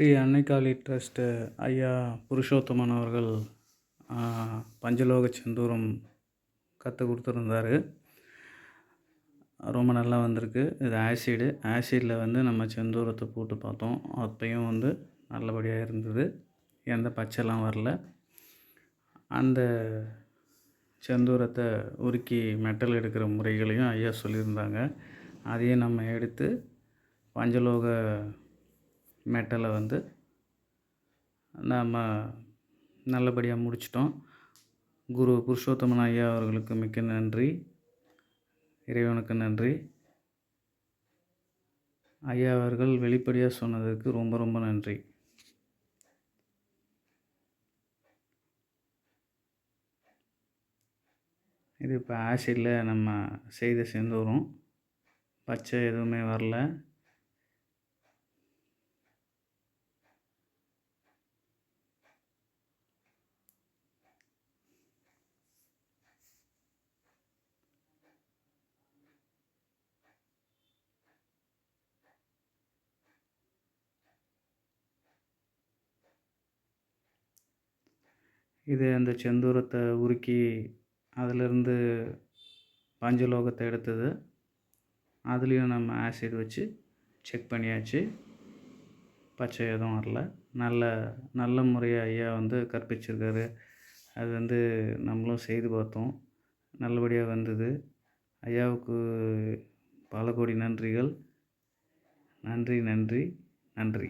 Sri அன்னைக்காளி trust ஐயா புருஷோத்தமன் அவர்கள் பஞ்சலோக செந்தூரம் கற்றுக் கொடுத்துருந்தாரு. ரொம்ப நல்லா வந்திருக்கு. இது ஆசிடு. ஆசிடில் வந்து நம்ம செந்தூரத்தை போட்டு பார்த்தோம். அப்பையும் வந்து நல்லபடியாக இருந்தது. எந்த பச்சைலாம் வரல. அந்த செந்தூரத்தை உருக்கி மெட்டல் எடுக்கிற முறைகளையும் ஐயா சொல்லியிருந்தாங்க. அதையும் நம்ம எடுத்து பஞ்சலோக மெட்டலை வந்து நம்ம நல்லபடியாக முடிச்சிட்டோம். குரு புருஷோத்தமன் ஐயா அவர்களுக்கு மிக்க நன்றி. இறைவனுக்கு நன்றி. ஐயா அவர்கள் வெளிப்படையாக சொன்னதுக்கு ரொம்ப ரொம்ப நன்றி. இது இப்போ ஆசிடில் நம்ம செய்த வரும் பச்சை எதுவுமே வரல. இது அந்த செந்தூரத்தை உருக்கி அதிலிருந்து பஞ்சலோகத்தை எடுத்தது. அதுலேயும் நம்ம ஆசிட் வச்சு செக் பண்ணியாச்சு. பச்சை எதுவும் வரல. நல்ல நல்ல முறையாக ஐயா வந்து கற்பிச்சிருக்காரு. அது வந்து நம்மளும் செய்து பார்த்தோம். நல்லபடியாக வந்தது. ஐயாவுக்கு பல கோடி நன்றிகள். நன்றி நன்றி நன்றி.